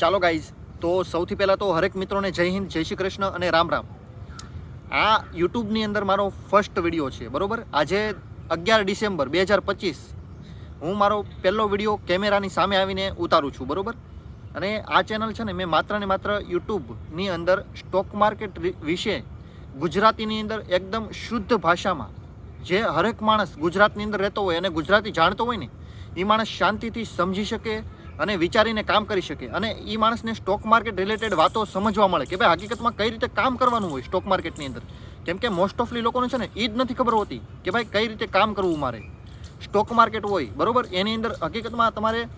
ચાલો ગાઈઝ તો સૌથી પહેલાં તો હરેક મિત્રોને જય હિન્દ, જય શ્રી કૃષ્ણ અને રામ રામ. આ યુટ્યુબની અંદર મારો ફર્સ્ટ વીડિયો છે, બરાબર? આજે અગિયાર ડિસેમ્બર બે હજાર પચીસ, હું મારો પહેલો વીડિયો કેમેરાની સામે આવીને ઉતારું છું, બરાબર? અને આ ચેનલ છે ને, મેં માત્ર ને માત્ર યુટ્યુબની અંદર સ્ટોક માર્કેટ વિશે ગુજરાતીની અંદર એકદમ શુદ્ધ ભાષામાં જે હરેક માણસ ગુજરાતની અંદર રહેતો હોય અને ગુજરાતી જાણતો હોય ને એ માણસ શાંતિથી સમજી શકે અને વિચારીને કામ કરી શકે. અને એ માણસને સ્ટોક માર્કેટ રિલેટેડ વાતો સમજવા મળે કે ભાઈ હકીકતમાં કઈ રીતે કામ કરવાનું હોય સ્ટોક માર્કેટની અંદર. કેમ કે મોસ્ટ ઓફલી લોકોને છે ને એ જ નથી ખબર હોતી કે ભાઈ કઈ રીતે કામ કરવું મારે. સ્ટોક માર્કેટ હોય, બરાબર? એની અંદર હકીકતમાં તમારે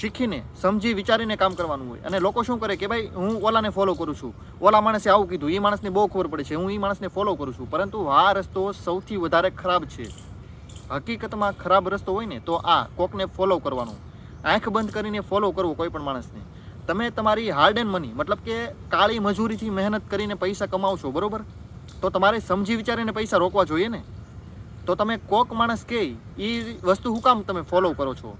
શીખીને, સમજી વિચારીને કામ કરવાનું હોય. અને લોકો શું કરે કે ભાઈ, હું ઓલાને ફોલો કરું છું. ઓલા માણસે આવું કીધું એ માણસને બહુ ખબર પડે છે. હું એ માણસને ફોલો કરું છું. પરંતુ આ રસ્તો સૌથી વધારે ખરાબ છે. હકીકતમાં ખરાબ રસ્તો હોય ને, તો આ કોકને ફોલો કરવાનો. આંખ બંધ કરીને ફોલો કરવો કોઈ પણ માણસને તમે તમારી હાર્ડ એન્ડ મની મતલબ કે કાળી મજૂરીથી મહેનત કરીને પૈસા કમાવશો, બરાબર? તો તમારે સમજી વિચારીને પૈસા રોકવા જોઈએ ને? તો તમે કોક માણસ કે એ વસ્તુ હું કામ તમે ફોલો કરો છો?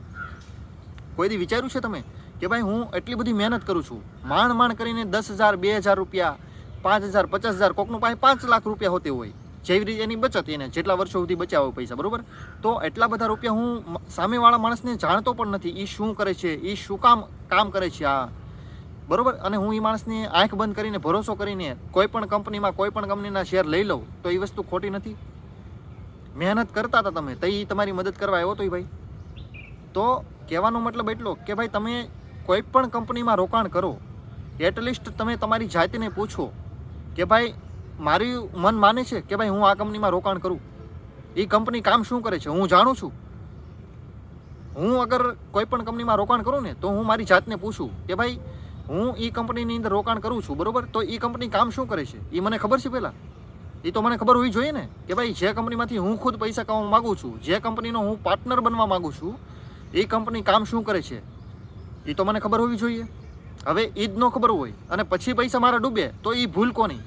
કોઈ દી વિચાર્યું છે તમે? કે ભાઈ હું એટલી બધી મહેનત કરું છું માણ માણ કરીને દસ હજાર, બે હજાર રૂપિયા, પાંચ હજાર, પચાસ હજાર, કોકનું પાસે પાંચ લાખ રૂપિયા હોતી હોય. જેવી રીતે એની બચત એને જેટલા વર્ષો સુધી બચ્યા પૈસા, બરાબર? તો એટલા બધા રૂપિયા હું સામેવાળા માણસને જાણતો પણ નથી. એ શું કરે છે? એ શું કામ કામ કરે છે આ? બરાબર? અને હું એ માણસની આંખ બંધ કરીને, ભરોસો કરીને કોઈ પણ કંપનીમાં, કોઈ પણ કંપનીના શેર લઈ લઉં, તો એ વસ્તુ ખોટી નથી? મહેનત કરતા હતા તમે, તો એ તમારી મદદ કરવા આવ્યો તો ભાઈ. તો કહેવાનો મતલબ એટલો કે ભાઈ તમે કોઈ પણ કંપનીમાં રોકાણ કરો, એટલીસ્ટ તમે તમારી જાતિને પૂછો કે ભાઈ મારી મન માને છે કે ભાઈ હું આ કંપનીમાં રોકાણ કરું. એ કંપની કામ શું કરે છે? હું જાણું છું. હું અગર કોઈ પણ કંપનીમાં રોકાણ કરું ને, તો હું મારી જાતને પૂછું કે ભાઈ, હું એ કંપનીની અંદર રોકાણ કરું છું, બરોબર? તો એ કંપની કામ શું કરે છે? એ મને ખબર છે પહેલાં? એ તો મને ખબર હોવી જોઈએ ને કે ભાઈ, જે કંપનીમાંથી હું ખુદ પૈસા કમાવા માગું છું, જે કંપનીનો હું પાર્ટનર બનવા માગું છું એ કંપની કામ શું કરે છે? એ તો મને ખબર હોવી જોઈએ. હવે એ જ ન ખબર હોય અને પછી પૈસા મારા ડૂબે, તો એ ભૂલ કોની?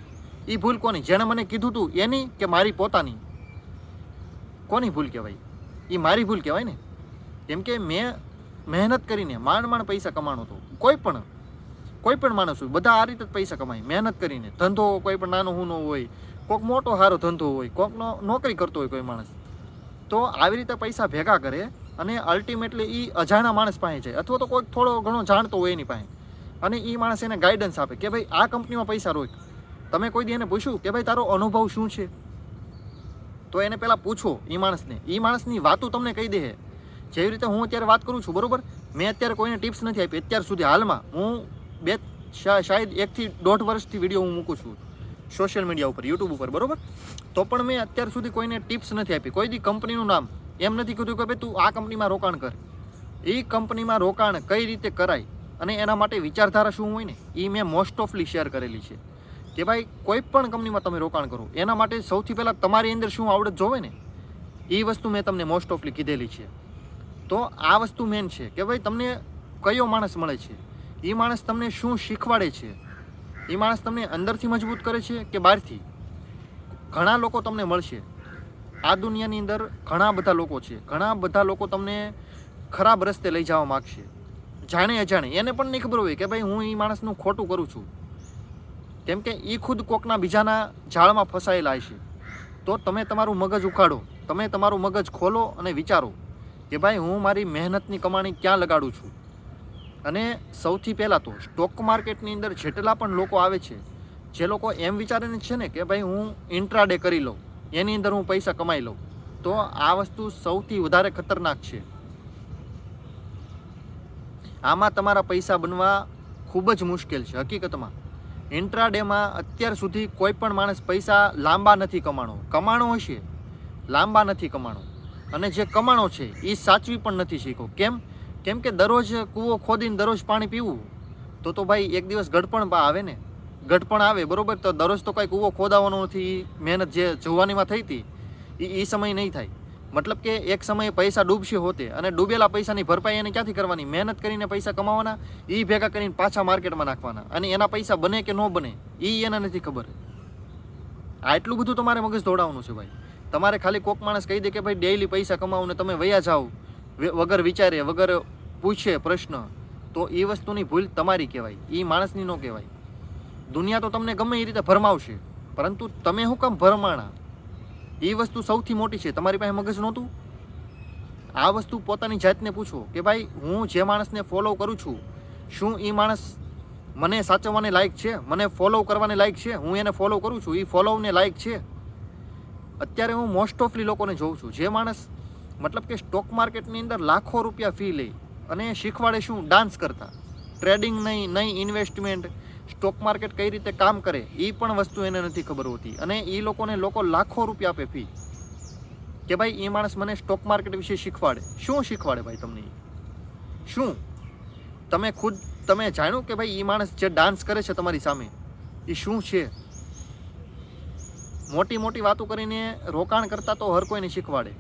એ ભૂલ કોની? જેણે મને કીધું તું એની કે મારી પોતાની? કોની ભૂલ કહેવાય? એ મારી ભૂલ કહેવાય ને? કેમ કે મેં મહેનત કરીને માંડ માંડ પૈસા કમાણો હતો કોઈ પણ કોઈ પણ માણસ હોય, બધા આ રીતે જ પૈસા કમાય. મહેનત કરીને. ધંધો કોઈ પણ નાનો હુનો હોય કોઈક મોટો સારો ધંધો હોય કોઈકનો નોકરી કરતો હોય કોઈ માણસ. તો આવી રીતે પૈસા ભેગા કરે અને અલ્ટિમેટલી એ અજાણા માણસ પાસે જાય. અથવા તો કોઈક થોડો ઘણો જાણતો હોય એની પાસે. અને એ માણસ એને ગાઈડન્સ આપે કે ભાઈ આ કંપનીમાં પૈસા રોક. તમે કોઈ દી એને પૂછ્યું કે ભાઈ, તારો અનુભવ શું છે? તો એને પહેલાં પૂછો એ માણસને. એ માણસની વાતો તમને કહી દે જેવી રીતે હું અત્યારે વાત કરું છું, બરોબર? મેં અત્યારે કોઈને ટિપ્સ નથી આપી. અત્યાર સુધી હાલમાં હું બે શાયદ એકથી દોઢ વર્ષથી વીડિયો હું મૂકું છું સોશિયલ મીડિયા ઉપર યુટ્યુબ ઉપર, બરોબર? તો પણ મેં અત્યાર સુધી કોઈને ટિપ્સ નથી આપી. કોઈ દી કંપનીનું નામ એમ નથી કીધું કે ભાઈ, તું આ કંપનીમાં રોકાણ કર. એ કંપનીમાં રોકાણ કઈ રીતે કરાય અને એના માટે વિચારધારા શું હોય ને એ મેં મોસ્ટ ઓફલી શેર કરેલી છે. કે ભાઈ, કોઈ પણ કંપનીમાં તમે રોકાણ કરો, એના માટે સૌથી પહેલાં તમારી અંદર શું આવડત જોવે ને, એ વસ્તુ મેં તમને મોસ્ટ ઓફલી કીધેલી છે. તો આ વસ્તુ મેન છે કે ભાઈ, તમને કયો માણસ મળે છે? એ માણસ તમને શું શીખવાડે છે? એ માણસ તમને અંદરથી મજબૂત કરે છે કે બહારથી? ઘણા લોકો તમને મળશે. આ દુનિયાની અંદર ઘણા બધા લોકો છે. ઘણા બધા લોકો તમને ખરાબ રસ્તે લઈ જવા માગશે. જાણે અજાણે. એને પણ નહીં ખબર હોય કે ભાઈ, હું એ માણસનું ખોટું કરું છું. કેમ કે એ ખુદ કોકના બીજાના જાળમાં ફસાયેલા હશે. તો તમે તમારું મગજ ઉખાડો. તમે તમારું મગજ ખોલો અને વિચારો કે ભાઈ હું મારી મહેનતની કમાણી ક્યાં લગાડું છું? અને સૌથી પહેલાં તો સ્ટોક માર્કેટની અંદર જેટલા પણ લોકો આવે છે, જે લોકો એમ વિચારીને છે ને કે ભાઈ હું ઇન્ટ્રાડે કરી લઉં, એની અંદર હું પૈસા કમાઈ લઉં, તો આ વસ્તુ સૌથી વધારે ખતરનાક છે. આમાં તમારા પૈસા બનવા ખૂબ જ મુશ્કેલ છે, હકીકતમાં. ઇન્ટ્રાડેમાં અત્યાર સુધી કોઈ પણ માણસ પૈસા લાંબા નથી કમાણો. કમાણો હશે. લાંબા નથી કમાણો. અને જે કમાણો છે એ સાચવી પણ નથી શીખો કેમ? કેમ કે દરરોજ કૂવો ખોદીને દરરોજ પાણી પીવું, તો તો ભાઈ એક દિવસ ગઢપણ આવે ને. ગઢપણ આવે, બરોબર? તો દરરોજ તો કાંઈ કૂવો ખોદાવાનો નથી. મહેનત જે જુવાનીમાં થઈ હતી એ એ સમય નહીં થાય. મતલબ કે એક સમયે પૈસા ડૂબશે હોતે અને ડૂબેલા પૈસાની ભરપાઈ એને ક્યાંથી કરવાની? મહેનત કરીને પૈસા કમાવાના એ ભેગા કરીને પાછા માર્કેટમાં નાખવાના. અને એના પૈસા બને કે ન બને એ એને નથી ખબર. આ એટલું બધું તમારે મગજ દોડાવવાનું છે ભાઈ. તમારે ખાલી કોક માણસ કહી દે કે ભાઈ, ડેઈલી પૈસા કમાવો ને તમે વયા જાઓ. વગર વિચારે, વગર પૂછે પ્રશ્ન, તો એ વસ્તુની ભૂલ તમારી કહેવાય. એ માણસની ન કહેવાય. દુનિયા તો તમને ગમે એ રીતે ભરમાવશે. પરંતુ તમે શું કામ ભરમાણા? એ વસ્તુ સૌથી મોટી છે. તમારી પાસે મગજ નહોતું? આ વસ્તુ પોતાની જાતને પૂછો કે ભાઈ, હું જે માણસને ફોલો કરું છું, શું એ માણસ મને સાચવવાને લાયક છે? મને ફોલો કરવાને લાયક છે? હું એને ફોલો કરું છું? એ ફોલોવને લાયક છે? અત્યારે હું મોસ્ટ ઓફલી લોકોને જોઉં છું. જે માણસ મતલબ કે સ્ટોક માર્કેટની અંદર લાખો રૂપિયા ફી લે અને શીખવાડે શું? ડાન્સ કરતા. ટ્રેડિંગ નહીં નહીં ઇન્વેસ્ટમેન્ટ સ્ટોક માર્કેટ કઈ રીતે કામ કરે એ પણ વસ્તુ એને નથી ખબર હોતી. અને એ લોકોને લોકો લાખો રૂપિયા આપે ફી કે ભાઈ એ માણસ મને સ્ટોક માર્કેટ વિશે શીખવાડે. શું શીખવાડે ભાઈ તમને શું? તમે ખુદ, તમે જાણો કે ભાઈ એ માણસ જે ડાન્સ કરે છે તમારી સામે એ શું છે? મોટી મોટી વાતો કરીને રોકાણ કરતા તો હર કોઈને શીખવાડે.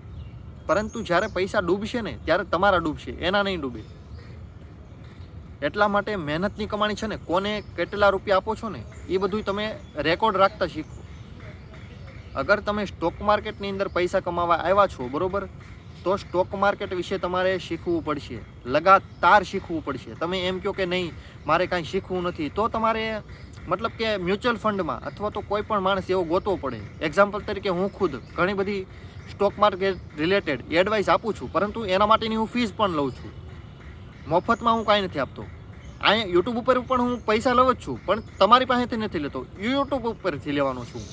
પરંતુ જ્યારે પૈસા ડૂબશે ને, ત્યારે તમારા ડૂબશે, એના નહીં ડૂબે. એટલા માટે મહેનતની કમાણી છે ને, કોને કેટલા રૂપિયા આપો છો ને, એ બધું તમે રેકોર્ડ રાખતા શીખો. અગર તમે સ્ટોક માર્કેટની અંદર પૈસા કમાવા આવ્યા છો, બરાબર, તો સ્ટોક માર્કેટ વિશે તમારે શીખવું પડશે. લગાતાર શીખવું પડશે. તમે એમ કહો કે નહીં, મારે કાંઈ શીખવું નથી, તો તમારે મતલબ કે મ્યુચ્યુઅલ ફંડમાં અથવા તો કોઈ પણ માણસ એવો ગોતવો પડે. એક્ઝામ્પલ તરીકે હું ખુદ ઘણી બધી સ્ટોક માર્કેટ રિલેટેડ એડવાઇસ આપું છું, પરંતુ એના માટેની હું ફીસ પણ લઉં છું. મફતમાં હું કાંઈ નથી આપતો. અહીંયા યુટ્યુબ ઉપર પણ હું પૈસા લઉં જ છું, પણ તમારી પાસેથી નથી લેતો. યુટ્યુબ ઉપરથી લેવાનો છું.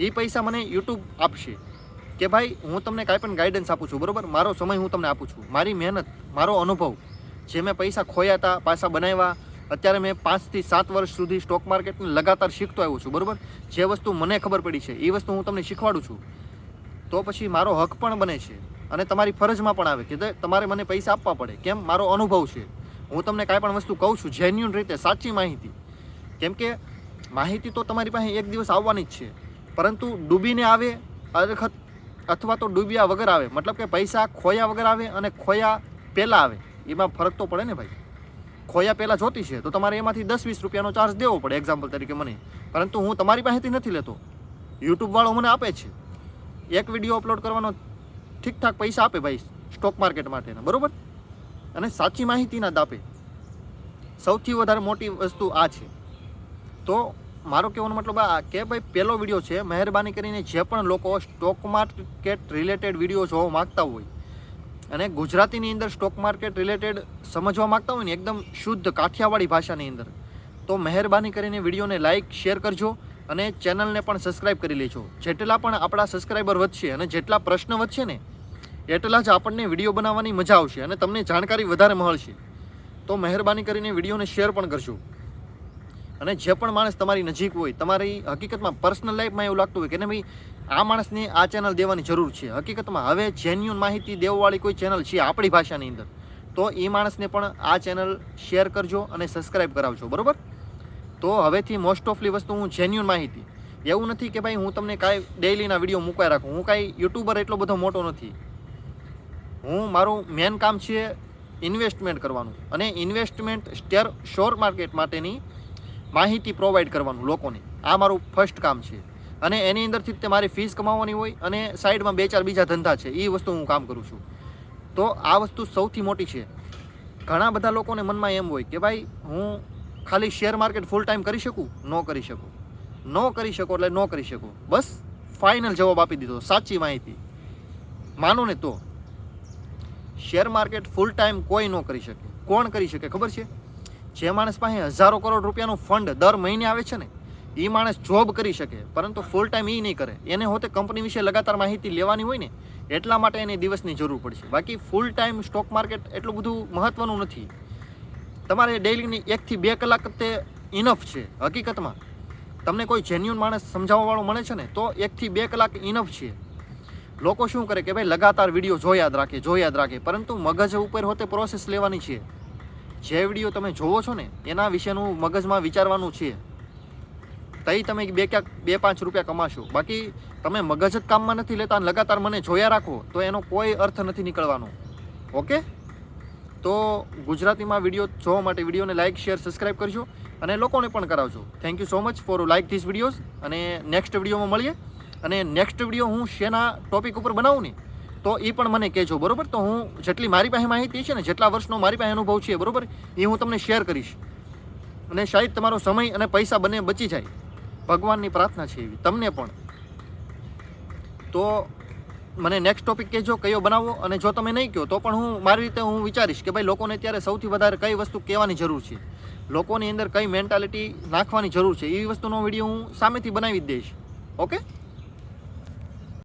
એ પૈસા મને યુટ્યુબ આપશે કે ભાઈ, હું તમને કાંઈ પણ ગાઈડન્સ આપું છું, બરાબર? મારો સમય હું તમને આપું છું. મારી મહેનત, મારો અનુભવ, જે મેં પૈસા ખોયા હતા, પાછા બનાવ્યા, અત્યારે મેં પાંચથી સાત વર્ષ સુધી સ્ટોક માર્કેટને લગાતાર શીખતો આવ્યો છું, બરાબર? જે વસ્તુ મને ખબર પડી છે એ વસ્તુ હું તમને શીખવાડું છું. તો પછી મારો હક પણ બને છે. અને તમારી ફરજમાં પણ આવે કે તમારે મને પૈસા આપવા પડે. કેમ? મારો અનુભવ છે. હું તમને કાંઈ પણ વસ્તુ કહું છું જેન્યુન રીતે, સાચી માહિતી. કેમ કે માહિતી તો તમારી પાસે એક દિવસ આવવાની જ છે. પરંતુ ડૂબીને આવે, અરખત અથવા તો ડૂબ્યા વગર આવે. મતલબ કે પૈસા ખોયા વગર આવે અને ખોયા પહેલાં આવે. એમાં ફરક તો પડે ને ભાઈ. ખોયા પહેલાં જોતી છે, તો તમારે એમાંથી દસ વીસ રૂપિયાનો ચાર્જ દેવો પડે એક્ઝામ્પલ તરીકે મને. પરંતુ હું તમારી પાસેથી નથી લેતો. યુટ્યુબવાળો મને આપે છે. એક વીડિયો અપલોડ કરવાનો ઠીકઠાક પૈસા આપે ભાઈ સ્ટોક માર્કેટ માટેના, બરાબર? અને સાચી માહિતીના દાપે સૌથી વધારે મોટી વસ્તુ આ છે. તો મારો કહેવાનો મતલબ આ કે ભાઈ, પહેલો વીડિયો છે, મહેરબાની કરીને જે પણ લોકો સ્ટોક માર્કેટ રિલેટેડ વીડિયો જોવા માગતા હોય અને ગુજરાતીની અંદર સ્ટોક માર્કેટ રિલેટેડ સમજવા માગતા હોય ને, એકદમ શુદ્ધ કાઠિયાવાડી ભાષાની અંદર, તો મહેરબાની કરીને વિડીયોને લાઇક શેર કરજો અને ચેનલને પણ સબસ્ક્રાઈબ કરી લેજો. જેટલા પણ આપણા સબસ્ક્રાઈબર વધશે અને જેટલા પ્રશ્ન વધશે ને એટલા જ આપણને વીડિયો બનાવવાની મજા આવશે અને તમને જાણકારી વધારે મળશે. તો મહેરબાની કરીને વિડીયોને શેર પણ કરજો. અને જે પણ માણસ તમારી નજીક હોય, તમારી હકીકતમાં પર્સનલ લાઈફમાં એવું લાગતું હોય કે, ને ભાઈ, આ માણસને આ ચેનલ દેવાની જરૂર છે. હકીકતમાં હવે જેન્યુન માહિતી દેવાવાળી કોઈ ચેનલ છે આપણી ભાષાની અંદર, તો એ માણસને પણ આ ચેનલ શેર કરજો અને સબસ્ક્રાઈબ કરાવજો, બરાબર? તો હવેથી મોસ્ટ ઓફલી વસ્તુ હું જેન્યુન માહિતી. એવું નથી કે, ભાઈ, હું તમને કાંઈ ડેઇલીના વીડિયો મૂકવા રાખું. હું કાંઈ યુટ્યુબર એટલો બધો મોટો નથી. હું મારું મેન કામ છે ઇન્વેસ્ટમેન્ટ કરવાનું અને ઇન્વેસ્ટમેન્ટ સ્ટેર શોર માર્કેટ માટેની માહિતી પ્રોવાઈડ કરવાનું લોકોને. આ મારું ફર્સ્ટ કામ છે. અને એની અંદરથી તે મારી ફીસ કમાવાની હોય અને સાઈડમાં બે ચાર બીજા ધંધા છે એ વસ્તુ હું કામ કરું છું. તો આ વસ્તુ સૌથી મોટી છે. ઘણા બધા લોકોને મનમાં એમ હોય કે ભાઈ, હું ખાલી શેર માર્કેટ ફૂલ ટાઈમ કરી શકું? ન કરી શકું. ન કરી શકો એટલે ન કરી શકું. બસ ફાઇનલ જવાબ આપી દીધો. સાચી માહિતી. માનો ને તો. શેર માર્કેટ ફૂલ ટાઈમ કોઈ ન કરી શકે. કોણ કરી શકે ખબર છે? જે માણસ પાસે હજારો કરોડ રૂપિયાનું ફંડ દર મહિને આવે છે ને એ માણસ જોબ કરી શકે, પરંતુ ફૂલ ટાઈમ એ નહીં કરે. એને હોતે કંપની વિશે લગાતાર માહિતી લેવાની હોય ને, એટલા માટે એને દિવસની જરૂર પડશે. બાકી ફૂલ ટાઈમ સ્ટોક માર્કેટ એટલું બધું મહત્ત્વનું નથી. તમારે ડેઇલીની એકથી બે કલાક તે ઇનફ છે, હકીકતમાં. તમને કોઈ જેન્યુન માણસ સમજાવવાવાળો મળે છે ને, તો એકથી બે કલાક ઇનફ છે. લોકો શું કરે કે ભાઈ લગાતાર વીડિયો જો યાદ રાખે, જો યાદ રાખે. પરંતુ મગજ ઉપર હોતે પ્રોસેસ લેવાની છે. જે વીડિયો તમે જોવો છો ને, એના વિશેનું મગજમાં વિચારવાનું છે. તઈ તમે બે ક્યાંક, બે પાંચ રૂપિયા કમાશો. બાકી તમે મગજ જ કામમાં નથી લેતા અને લગાતાર મને જોયા રાખો, તો એનો કોઈ અર્થ નથી નીકળવાનો. ઓકે? તો ગુજરાતીમાં વીડિયો જોવા માટે વિડીયોને લાઇક શેર સબસ્ક્રાઈબ કરજો અને લોકોને પણ કરાવજો. Thank you so much for like this videos અને નેક્સ્ટ વિડીયોમાં મળીએ. અને નેક્સ્ટ વીડિયો હું શેના ટોપિક ઉપર બનાવું ને, તો એ પણ મને કહેજો, બરાબર? તો હું જેટલી મારી પાસે માહિતી છે ને, જેટલા વર્ષનો મારી પાસે અનુભવ છે, બરોબર? એ હું તમને શેર કરીશ. અને શાયદ તમારો સમય અને પૈસા બંને બચી જાય. ભગવાનની પ્રાર્થના છે એવી, તમને પણ. તો મને નેક્સ્ટ ટોપિક કહેજો, કયો બનાવો અને જો તમે નહીં કહો, તો પણ હું મારી રીતે હું વિચારીશ કે ભાઈ લોકોને અત્યારે સૌથી વધારે કઈ વસ્તુ કહેવાની જરૂર છે? લોકોની અંદર કઈ મેન્ટાલિટી નાખવાની જરૂર છે? એવી વસ્તુનો વીડિયો હું સામેથી બનાવી જ દઈશ. ઓકે